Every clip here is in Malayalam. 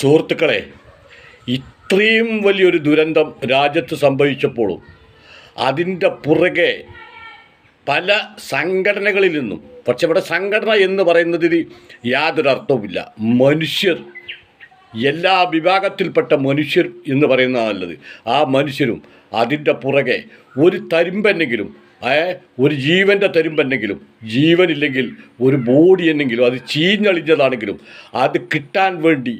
സുഹൃത്തുക്കളെ ഇത്രയും വലിയൊരു ദുരന്തം രാജ്യത്ത് സംഭവിച്ചപ്പോഴും അതിന്റെ പുറകെ പല സംഘടനകളിൽ നിന്നും പക്ഷെ ഇവിടെ സംഘടന എന്ന് പറയുന്നതിന് യാതൊരു അർത്ഥവുമില്ല മനുഷ്യർ എല്ലാ വിഭാഗത്തിൽപ്പെട്ട മനുഷ്യർ എന്ന് പറയുന്നതല്ലത് ആ മനുഷ്യരും അതിന്റെ പുറകെ ഒരു തരുമ്പെന്നെങ്കിലും ഒരു ജീവന്റെ തരുമ്പെന്നെങ്കിലും ജീവനില്ലെങ്കിൽ ഒരു ബോഡി എന്നെങ്കിലും അത് ചീഞ്ഞളിഞ്ഞതാണെങ്കിലും അത് കിട്ടാൻ വേണ്ടി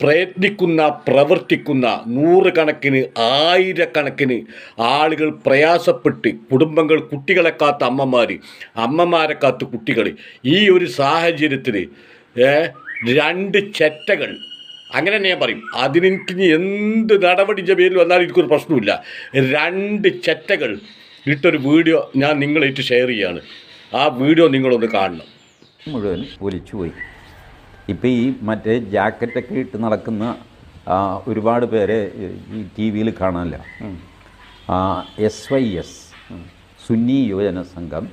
പ്രയത്നിക്കുന്ന പ്രവർത്തിക്കുന്ന നൂറുകണക്കിന് ആയിരക്കണക്കിന് ആളുകൾ പ്രയാസപ്പെട്ട് കുടുംബങ്ങൾ കുട്ടികളെ കാത്ത അമ്മമാർ അമ്മമാരെ കാത്ത് കുട്ടികൾ ഈ ഒരു സാഹചര്യത്തിൽ രണ്ട് ചെറ്റകൾ. അങ്ങനെ തന്നെ ഞാൻ പറയും. അതിനെനിക്ക് എന്ത് നടപടിന്റെ പേരിൽ വന്നാലും എനിക്കൊരു പ്രശ്നമില്ല രണ്ട് ചെറ്റകൾ ഇട്ടൊരു വീഡിയോ ഞാൻ നിങ്ങളായിട്ട് ഷെയർ ചെയ്യാണ്. ആ വീഡിയോ നിങ്ങളൊന്ന് കാണണം. മുഴുവൻ ഒലിച്ചുപോയി. ഇപ്പം ഈ മറ്റേ ജാക്കറ്റൊക്കെ ഇട്ട് നടക്കുന്ന ഒരുപാട് പേരെ ഈ ടി വിയിൽ കാണാനില്ല. S Y S Sunni Yuvajana Sangham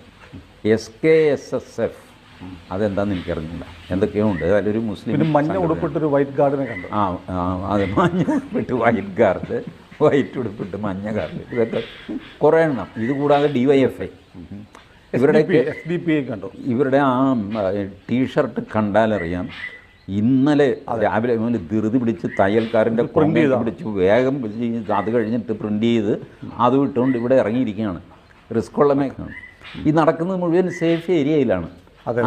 S K S S F അതെന്താണെന്ന് എനിക്കറിഞ്ഞില്ല എന്തൊക്കെയോ ഉണ്ട് അതിലൊരു മുസ്ലിം മഞ്ഞ. ഉടുപ്പിട്ടൊരു വൈറ്റ് ഗാർഡിനെ കണ്ടു. ആ ആ, അത് മഞ്ഞ ഉടുപ്പിട്ട് വൈറ്റ് ഗാർഡ് വൈറ്റ് ഉടുപ്പിട്ട് മഞ്ഞ ഗാർഡ് ഇതൊക്കെ കുറേ എണ്ണം. ഇത് കൂടാതെ ഡി വൈ എഫ് ഐ ഇവരുടെയൊക്കെ എസ് ഡി പി ഐ കണ്ടു. ഇവരുടെ ആ ടീഷർട്ട് കണ്ടാലറിയാം ഇന്നലെ രാവിലെ മുതൽ ധൃതി പിടിച്ച് തയ്യൽക്കാരന്റെ പ്രിന്റ് പിടിച്ച് വേഗം പിടിച്ച് അത് കഴിഞ്ഞിട്ട് പ്രിന്റ് ചെയ്ത് അത് വിട്ടുകൊണ്ട് ഇവിടെ ഇറങ്ങിയിരിക്കുകയാണ്. റിസ്ക് ഉള്ള മേഖല ഈ നടക്കുന്നത് മുഴുവൻ സേഫ് ഏരിയയിലാണ്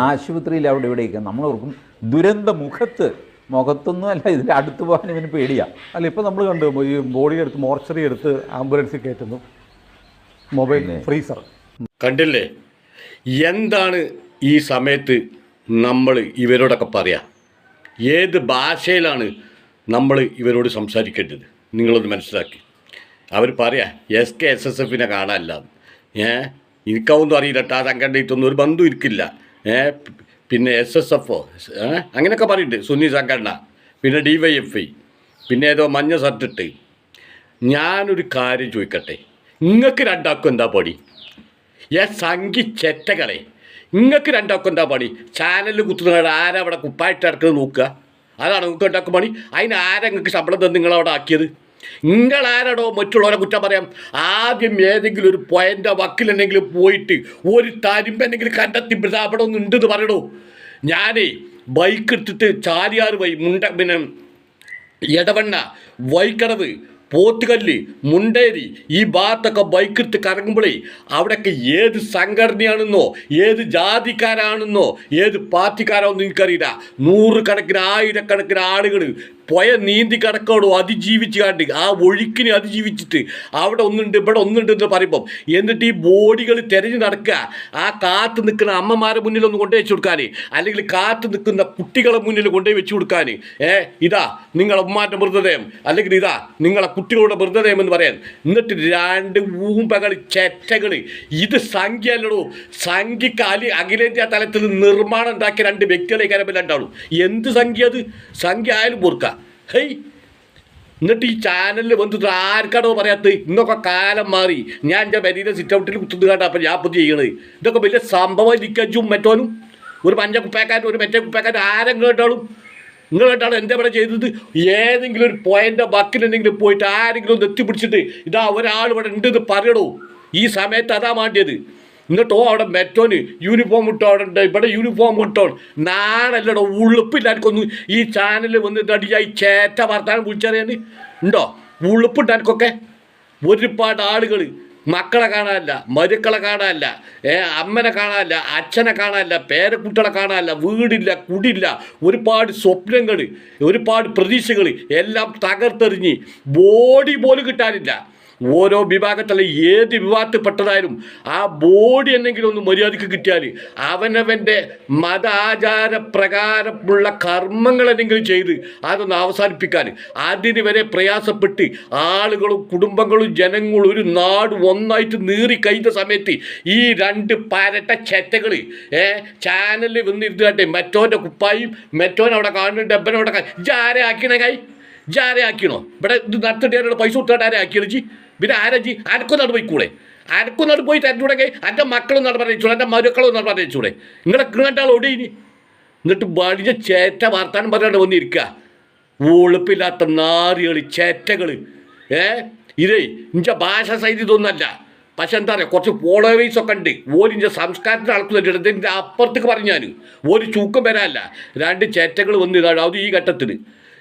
ആശുപത്രിയിൽ അവിടെ ഇവിടെയൊക്കെ നമ്മൾ ഓർക്കും ദുരന്ത മുഖത്ത് മുഖത്തൊന്നും അല്ല ഇതിന്റെ അടുത്ത് പോകാൻ ഇവന് പേടിയാണ് അല്ല ഇപ്പം നമ്മൾ കണ്ടു ഈ ബോഡി എടുത്ത് മോർച്ചറി എടുത്ത് ആംബുലൻസിൽ കയറ്റുന്നു. മൊബൈൽ ഫ്രീസർ കണ്ടില്ലേ? എന്താണ് ഈ സമയത്ത് നമ്മൾ ഇവരോടൊക്കെ പറയാ? ഏത് ഭാഷയിലാണ് നമ്മൾ ഇവരോട് സംസാരിക്കേണ്ടത്? നിങ്ങളൊന്ന് മനസ്സിലാക്കി. അവർ പറയാം എസ് കെ എസ് എസ് എഫിനെ കാണാനല്ല. ഏ? എനിക്കൊന്നും അറിയില്ല കേട്ടോ ആ സംഘടനയിട്ടൊന്നും ഒരു ബന്ധു ഇരിക്കില്ല ഏ? പിന്നെ എസ് എസ് എഫ് ഒ അങ്ങനെയൊക്കെ പറയുന്നുണ്ട് സുന്നി സംഘടന പിന്നെ ഡി വൈ എഫ് ഐ പിന്നെ ഏതോ മഞ്ഞ സർട്ടിട്ട് ഞാനൊരു കാര്യം ചോദിക്കട്ടെ? നിങ്ങൾക്ക് രണ്ടാക്കും എന്താ പണി ഏ സംഘി ചെറ്റകളെ നിങ്ങൾക്ക് രണ്ടാക്കും എന്താ പണി? ചാനലിൽ കുത്തുന്ന ആരാ അവിടെ കുപ്പായിട്ട് ഇറക്കുന്നത് നോക്കുക? അതാണ് നിങ്ങൾക്ക് ഉണ്ടാക്കും പണി. അതിന് ആരാ നിങ്ങൾക്ക് ശമ്പളം തന്നെ നിങ്ങളവിടെ ആക്കിയത്? നിങ്ങളാരാടോ മറ്റുള്ളവരെ കുറ്റം പറയാം. ആദ്യം ഏതെങ്കിലും ഒരു പോയന്റെ വക്കിലെന്നെങ്കിലും പോയിട്ട് ഒരു തരുമ്പെന്തെങ്കിലും കണ്ടെത്തി അവിടെ ഒന്നും ഉണ്ടെന്ന് പറയണോ ഞാനേ ബൈക്ക് എടുത്തിട്ട് ചാലിയാർ വഴി മുണ്ട പിന്നെ ഇടവണ്ണ വൈക്കടവ് പോത്തുകല്ല് മുണ്ടേരി ഈ ഭാഗത്തൊക്കെ ബൈക്ക് എടുത്ത് കറങ്ങുമ്പോഴേ അവിടെയൊക്കെ ഏത് സംഘടനയാണെന്നോ ഏത് ജാതിക്കാരാണെന്നോ ഏത് പാർട്ടിക്കാരാണെന്നോ എനിക്കറിയില്ല നൂറുകണക്കിന് ആയിരക്കണക്കിന് ആളുകൾ പോയ നീന്തി കിടക്കോടോ അതിജീവിച്ച് കണ്ട് ആ ഒഴുക്കിനെ അതിജീവിച്ചിട്ട് അവിടെ ഒന്നുണ്ട് ഇവിടെ ഒന്നുണ്ട് എന്ന് പറയുമ്പം എന്നിട്ട് ഈ ബോഡികൾ തിരഞ്ഞു നടക്കുക. ആ കാത്ത് നിൽക്കുന്ന അമ്മമാരെ മുന്നിൽ ഒന്ന് കൊണ്ടുപോയി വെച്ച് കൊടുക്കാൻ അല്ലെങ്കിൽ കാത്ത് നിൽക്കുന്ന കുട്ടികളെ മുന്നിൽ കൊണ്ടുപോയി വെച്ച് കൊടുക്കാൻ ഏ ഇതാ നിങ്ങളെ ഉമ്മാന്റെ മൃതദേഹം. അല്ലെങ്കിൽ ഇതാ നിങ്ങളെ കുട്ടികളുടെ മൃതദേഹം എന്ന് പറയാൻ. എന്നിട്ട് രണ്ട് ഊമ്പകൾ ചെറ്റകൾ ഇത് സംഖ്യ അല്ലടോ സംഖ്യക്ക് അലി അഖിലേന്ത്യാ തലത്തിൽ നിർമ്മാണം ഉണ്ടാക്കിയ രണ്ട് വ്യക്തികളെ കരമ്പിൽ രണ്ടാളും. എന്ത് സംഖ്യ അത്? സംഖ്യ ആയാലും പോർക്ക ഹേയ്. എന്നിട്ട് ഈ ചാനലിൽ വന്നിട്ട് ആർക്കാണോ പറയാത്ത ഇന്നൊക്കെ കാലം മാറി. ഞാൻ എന്റെ പെരീന്റെ സിറ്റ് ഔട്ടിൽ കുത്തുന്നു കേട്ടോ അപ്പം ഞാൻ പുതിയ ചെയ്യണത്. ഇതൊക്കെ വലിയ സംഭവം നിൽക്കും മറ്റോനും. ഒരു കുപ്പേക്കാരൻ ഒരു മറ്റേ ആരെങ്കിലും കേട്ടാളും നിങ്ങൾ എന്റെ ഇവിടെ ചെയ്തത്? ഏതെങ്കിലും ഒരു പോയിന്റെ ബക്കിലെന്തെങ്കിലും പോയിട്ട് ആരെങ്കിലും ഒന്ന് എത്തിപ്പിടിച്ചിട്ട് ഇതാ ഒരാൾ ഇവിടെ ഉണ്ടെന്ന് പറയണോ ഈ സമയത്ത് അതാ മാണ്ടിയത് എന്നിട്ടോ അവിടെ മെറ്റോന് യൂണിഫോം ഇട്ടോ അവിടെ ഉണ്ട്. ഇവിടെ യൂണിഫോം ഇട്ടോ. നാളല്ലടോ ഉളുപ്പില്ലാർക്കൊന്നും ഈ ചാനൽ വന്നിട്ട് അടിയായി ചേറ്റ വർത്താനം വിളിച്ചറിയാൻ ഉണ്ടോ? ഉളുപ്പിട്ടാർക്കൊക്കെ ഒരുപാട് ആളുകൾ മക്കളെ കാണാനില്ല മരുക്കളെ കാണാനില്ല അമ്മനെ കാണാനില്ല അച്ഛനെ കാണാനില്ല പേരക്കുട്ടികളെ കാണാനില്ല വീടില്ല കുടില്ല ഒരുപാട് സ്വപ്നങ്ങൾ ഒരുപാട് പ്രതീക്ഷകൾ എല്ലാം തകർത്തെറിഞ്ഞ് ബോഡി പോലും കിട്ടാനില്ല. ഓരോ വിഭാഗത്തിലെ ഏത് വിഭാഗത്തിൽപ്പെട്ടതായാലും ആ ബോഡി എന്തെങ്കിലും ഒന്ന് മര്യാദയ്ക്ക് കിട്ടിയാൽ അവനവന്റെ മതാചാര പ്രകാരമുള്ള കർമ്മങ്ങൾ എന്തെങ്കിലും ചെയ്ത് അതൊന്ന് അവസാനിപ്പിക്കാൻ അതിന് വരെ പ്രയാസപ്പെട്ട് ആളുകളും കുടുംബങ്ങളും ജനങ്ങളും ഒരു നാട് ഒന്നായിട്ട് നീറി കഴിഞ്ഞ സമയത്ത് ഈ രണ്ട് പരട്ട ചെറ്റകൾ ഏ ചാനലിൽ വന്നിരുന്നാട്ടെ മെറ്റോന്റെ കുപ്പായും മെറ്റോൻ അവിടെ കാണുന്നുണ്ട് ഡബ്ബനവിടെ ഇജാരെ ആക്കിയണ കൈ? ഇജാരെ ആക്കിയണോ? ഇവിടെ ഇത് നടത്തിട്ട് പൈസ കൊടുത്തിട്ട് ആരെ ആക്കിയത് ജി പിന്നെ ആരാ ജി ആർക്കൊന്നാണ് പോയിക്കൂടെ? ആർക്കൊന്നാണ് പോയി തരഞ്ഞൂടെങ്കിൽ എന്റെ മക്കളും നട പറഞ്ഞൂടെ എന്റെ മരുക്കളും നട പറഞ്ഞൂടെ നിങ്ങളെ കണ്ടാൽ ഇനി. എന്നിട്ട് വലിയ ചേറ്റ വാർത്താനം പറയാണ്ട് വന്നിരിക്കുക ഉളുപ്പില്ലാത്ത നാറികൾ ചേറ്റകൾ ഏ? ഇതേ ഇഞ്ച ഭാഷ സൈതി ഇതൊന്നല്ല. പക്ഷെ എന്താ പറയുക കുറച്ച് ഫോളോവേഴ്സ് ഒക്കെ ഉണ്ട്. ഓരിന്റെ സംസ്കാരത്തിന് അളക്കുന്നുണ്ട് ഇതിന്റെ അപ്പുറത്തേക്ക് പറഞ്ഞു ഒരു ചൂക്കം വരാനല്ല. രണ്ട് ചേറ്റകൾ വന്ന് ഇതാണ് അത് ഈ ഘട്ടത്തിൽ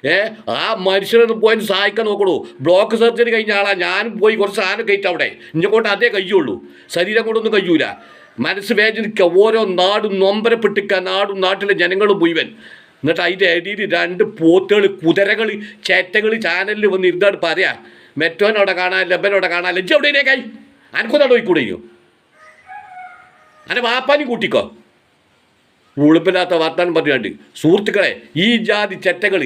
ഏ ആ മനുഷ്യനൊന്ന് പോയി സഹായിക്കാൻ നോക്കണു. ബ്ലോക്ക് സർജറി കഴിഞ്ഞ ആളാ. ഞാനും പോയി കുറച്ച് സാധനം കഴിച്ചു അവിടെ. ഇഞ്ഞക്കോട്ട് അതേ കഴിയുള്ളൂ ശരീരം കൊണ്ടൊന്നും കഴിയൂല മനസ്സ് വേദനിക്കുക ഓരോ നാടും നൊമ്പരപ്പെട്ടിക്ക. നാടും നാട്ടിലെ ജനങ്ങളും മുഴുവൻ. എന്നിട്ട് അതിന്റെ അടിയിൽ രണ്ട് പോത്തുകൾ കുതിരകൾ ചേറ്റകൾ ചാനലിൽ വന്ന് ഇരുന്നാണ് പറയാ. മെറ്റോനവിടെ കാണാൻ ലബനോടെ കാണാൻ. ലജ്ജ എവിടെയേക്കായി അനക്കൊന്നാട് പോയിക്കൂടെയോ അനെ വാപ്പാനും കൂട്ടിക്കോ. ഉളുപ്പില്ലാത്ത വർത്താനം പറഞ്ഞുകൊണ്ട്. സുഹൃത്തുക്കളെ ഈ ജാതി ചെറ്റകൾ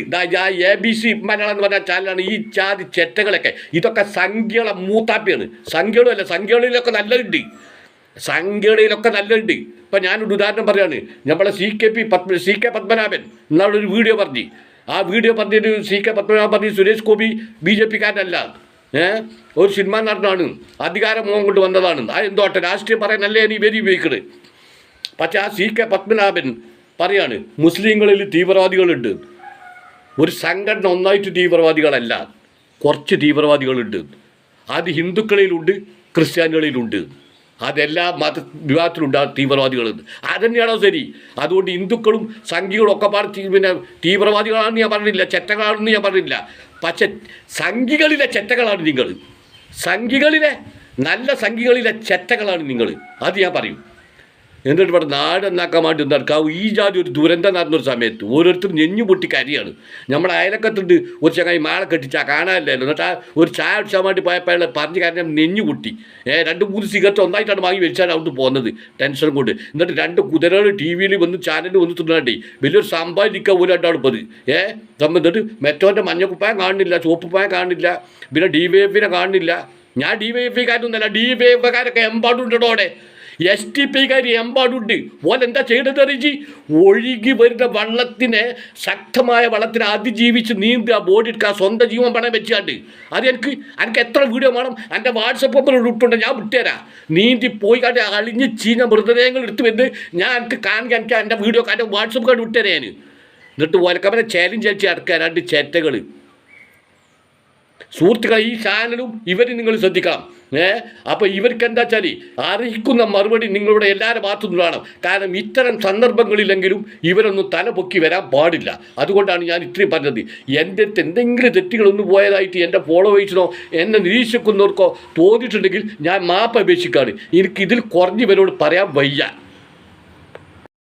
എ ബി സി മലയാളം എന്ന് പറഞ്ഞ ചാനലാണ് ഈ ജാതി ചെറ്റകളൊക്കെ. ഇതൊക്കെ സംഖ്യകളെ മൂത്താപ്പിയാണ് സംഖ്യകളും അല്ല സംഖ്യകളിലൊക്കെ നല്ലതുണ്ട്. സംഖ്യകളിലൊക്കെ നല്ലതുണ്ട്. ഇപ്പം ഞാനൊരു ഉദാഹരണം പറയാണ്. നമ്മളെ C K P Padma C K Padmanabhan എന്നാളൊരു video പറഞ്ഞു. ആ വീഡിയോ പറഞ്ഞൊരു സി കെ പത്മനാഭൻ പറഞ്ഞു സുരേഷ് ഗോപി ബി ജെ പിക്കാരനല്ല. ഏഹ് ഒരു സിനിമ നടനാണ്. അധികാരം മോഹം കൊണ്ട് വന്നതാണ്. അതെന്തോട്ടെ രാഷ്ട്രീയം രാഷ്ട്രീയം പറയാനല്ലേ ഇനി വരി ഉപയോഗിക്കണത് പക്ഷെ ആ സി കെ പത്മനാഭൻ പറയാണ് മുസ്ലിങ്ങളിൽ തീവ്രവാദികളുണ്ട്. ഒരു സംഘടന ഒന്നായിട്ട് തീവ്രവാദികളല്ല കുറച്ച് തീവ്രവാദികളുണ്ട്. അത് ഹിന്ദുക്കളിലുണ്ട് ക്രിസ്ത്യാനികളിലുണ്ട്. അതെല്ലാ മത വിഭാഗത്തിലുണ്ട് ആ തീവ്രവാദികൾ അതന്നെയാണോ ശരി? അതുകൊണ്ട് ഹിന്ദുക്കളും സംഘികളും ഒക്കെ പറഞ്ഞ് പിന്നെ തീവ്രവാദികളാണെന്ന് ഞാൻ പറഞ്ഞില്ല ചെറ്റകളാണെന്ന് ഞാൻ പറഞ്ഞില്ല. പക്ഷെ സംഘികളിലെ ചെറ്റകളാണ് നിങ്ങൾ സംഘികളിലെ നല്ല സംഘികളിലെ ചെറ്റകളാണ് നിങ്ങൾ അത് ഞാൻ പറയും. എന്നിട്ട് ഇവിടെ നാട് എന്നാക്കാൻ വേണ്ടി നടക്കാവും. ഈ ജാതി ഒരു ദുരന്തം നടന്നൊരു സമയത്ത് ഓരോരുത്തരും ഞെഞ്ഞു പൊട്ടി കരിയാണ്. നമ്മുടെ അയലക്കത്തുണ്ട് ഒരു ചങ്ങായി മാളെ കെട്ടിച്ചാ കാണാനില്ലല്ലോ എന്നിട്ട് ആ ഒരു ചായ അടിച്ചാൽ വേണ്ടി പോയപ്പോൾ പറഞ്ഞ് കാരണം നെഞ്ഞു പൊട്ടി. ഏ രണ്ട് മൂന്ന് സിഗരറ്റ് ഒന്നായിട്ടാണ് വാങ്ങി വെച്ചാൽ അവിടെ പോകുന്നത് ടെൻഷൻ കൊണ്ട്. എന്നിട്ട് രണ്ട് കുതിരകൾ ടി വിയിൽ വന്ന് ചാനലിൽ വന്ന് തിന്നാണ്ടേ. വലിയൊരു സമ്പാദിക്കാൻ പോലും രണ്ടാണ് ഇപ്പോൾ ഏ എന്നിട്ട് മെറ്റോന്റെ മഞ്ഞക്കുപ്പായം കാണുന്നില്ല ചുവപ്പുപ്പായം കാണുന്നില്ല പിന്നെ ഡി വൈ എഫിനെ കാണുന്നില്ല. ഞാൻ ഡി വൈ എഫ് കാരൊന്നുമല്ല ഡി വൈ എഫ് കാരൊക്കെ എമ്പാടുണ്ടോ അവിടെ. S T പിക്കാർ എമ്പാടുണ്ട്. ഓലെന്താ ചെയ്തത് അറിയിച്ചി? ഒഴുകി വരുന്ന വള്ളത്തിനെ ശക്തമായ വള്ളത്തിനെ അതിജീവിച്ച് നീന്തുക ബോഡി എടുക്കുക സ്വന്തം ജീവൻ പണം വെച്ചാണ്ട്. അത് എനിക്ക് എനിക്ക് എത്ര വീഡിയോ വേണം? എന്റെ വാട്സപ്പ് നമ്പർ ഇട്ടുണ്ട് ഞാൻ വിട്ടുതരാം. നീന്തി പോയി കാട്ടി അളിഞ്ഞ് ചീഞ്ഞ മൃതദേഹങ്ങൾ എടുത്ത് വന്ന് ഞാൻ എനിക്ക് കാണിക്കാൻ എനിക്ക് എന്റെ വീഡിയോ കാട്ടി വാട്സപ്പ് കാർഡ് വിട്ടുതരാം ഞാൻ എന്നിട്ട് ഓലക്കമ്മനെ ചാലഞ്ച് അടിച്ച് ഇറക്കുക രണ്ട് ചേറ്റകൾ സുഹൃത്തുക്കളെ ഈ ചാനലും ഇവർ നിങ്ങൾ ശ്രദ്ധിക്കണം. ഏ? അപ്പോൾ ഇവർക്ക് എന്താ വെച്ചാൽ അറിയിക്കുന്ന മറുപടി നിങ്ങളുടെ എല്ലാവരുടെ ഭാഗത്തു കാരണം ഇത്തരം സന്ദർഭങ്ങളിലെങ്കിലും ഇവരൊന്നും തല പൊക്കി വരാൻ പാടില്ല. അതുകൊണ്ടാണ് ഞാൻ ഇത്രയും പറഞ്ഞത്. എന്റെ എന്തെങ്കിലും തെറ്റുകളൊന്നും പോയതായിട്ട് എന്റെ ഫോളോവേഴ്സിനോ എന്നെ നിരീക്ഷിക്കുന്നവർക്കോ തോന്നിയിട്ടുണ്ടെങ്കിൽ ഞാൻ മാപ്പ് അപേക്ഷിക്കുകയാണ് എനിക്ക് ഇതിൽ കുറഞ്ഞവരോട് പറയാൻ വയ്യ.